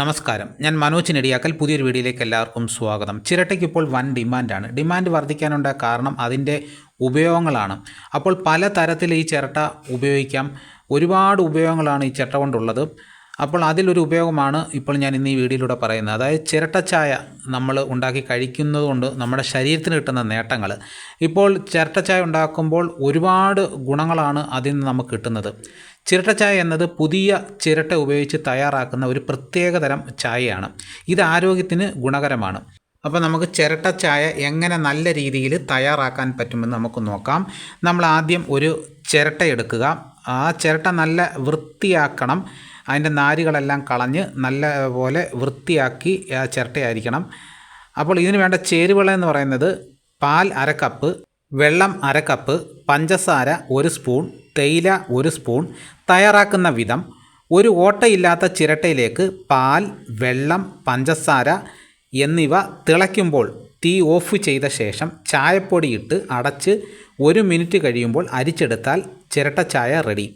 നമസ്കാരം. ഞാൻ മനോജ് നെടിയാക്കൽ. പുതിയൊരു വീഡിയോയിലേക്ക് എല്ലാവർക്കും സ്വാഗതം. ചിരട്ടയ്ക്ക് ഇപ്പോൾ വൻ ഡിമാൻഡാണ്. ഡിമാൻഡ് വർദ്ധിക്കാനുണ്ടായ കാരണം അതിന്റെ ഉപയോഗങ്ങളാണ്. അപ്പോൾ പല തരത്തിൽ ഈ ചിരട്ട ഉപയോഗിക്കാം. ഒരുപാട് ഉപയോഗങ്ങളാണ് ഈ ചിരട്ട കൊണ്ടുള്ളത്. അപ്പോൾ അതിലൊരു ഉപയോഗമാണ് ഇപ്പോൾ ഞാൻ ഇന്ന് ഈ വീഡിയോയിലൂടെ പറയുന്നത്. അതായത് ചിരട്ടച്ചായ നമ്മൾ ഉണ്ടാക്കി കഴിക്കുന്നതുകൊണ്ട് നമ്മുടെ ശരീരത്തിന് കിട്ടുന്ന നേട്ടങ്ങൾ. ഇപ്പോൾ ചിരട്ടച്ചായ ഉണ്ടാക്കുമ്പോൾ ഒരുപാട് ഗുണങ്ങളാണ് അതിൽ നിന്ന് നമുക്ക് കിട്ടുന്നത്. ചിരട്ടച്ചായ എന്നത് പുതിയ ചിരട്ട ഉപയോഗിച്ച് തയ്യാറാക്കുന്ന ഒരു പ്രത്യേക തരം ചായയാണ്. ഇത് ആരോഗ്യത്തിന് ഗുണകരമാണ്. അപ്പോൾ നമുക്ക് ചിരട്ട ചായ എങ്ങനെ നല്ല രീതിയിൽ തയ്യാറാക്കാൻ പറ്റുമെന്ന് നമുക്ക് നോക്കാം. നമ്മൾ ആദ്യം ഒരു ചിരട്ട എടുക്കുക. ആ ചിരട്ട നല്ല വൃത്തിയാക്കണം. അതിന്റെ നാരുകളെല്ലാം കളഞ്ഞ് നല്ല പോലെ വൃത്തിയാക്കി ചിരട്ടയായിരിക്കണം. അപ്പോൾ ഇതിന് വേണ്ട ചേരുവകൾ എന്ന് പറയുന്നത് പാൽ അര കപ്പ് വെള്ളം അര കപ്പ് പഞ്ചസാര ഒരു സ്പൂൺ തേയില ഒരു സ്പൂൺ തയ്യാറാക്കുന്ന വിധം ഒരു ഓട്ടയില്ലാത്ത ചിരട്ടയിലേക്ക് പാൽ വെള്ളം പഞ്ചസാര എന്നിവ തിളയ്ക്കുമ്പോൾ തീ ഓഫ് ചെയ്ത ശേഷം ചായപ്പൊടിയിട്ട് അടച്ച് ഒരു മിനിറ്റ് കഴിയുമ്പോൾ അരിച്ചെടുത്താൽ ചിരട്ട ചായ റെഡി.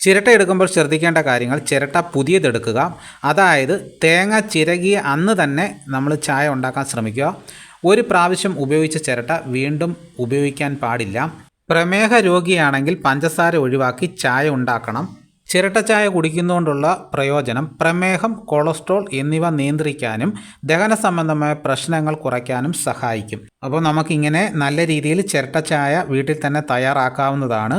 ചിരട്ട എടുക്കുമ്പോൾ ശ്രദ്ധിക്കേണ്ട കാര്യങ്ങൾ ചിരട്ട പുതിയതെടുക്കുക. അതായത് തേങ്ങ ചിരകിയ അന്ന് തന്നെ നമ്മൾ ചായ ഉണ്ടാക്കാൻ ശ്രമിക്കുക. ഒരു പ്രാവശ്യം ഉപയോഗിച്ച ചിരട്ട വീണ്ടും ഉപയോഗിക്കാൻ പാടില്ല. പ്രമേഹ രോഗിയാണെങ്കിൽ പഞ്ചസാര ഒഴിവാക്കി ചായ ഉണ്ടാക്കണം. ചിരട്ട ചായ കുടിക്കുന്നതുകൊണ്ടുള്ള പ്രയോജനം പ്രമേഹം കൊളസ്ട്രോൾ എന്നിവ നിയന്ത്രിക്കാനും ദഹന സംബന്ധമായ പ്രശ്നങ്ങൾ കുറയ്ക്കാനും സഹായിക്കും. അപ്പോൾ നമുക്കിങ്ങനെ നല്ല രീതിയിൽ ചിരട്ട ചായ വീട്ടിൽ തന്നെ തയ്യാറാക്കാവുന്നതാണ്.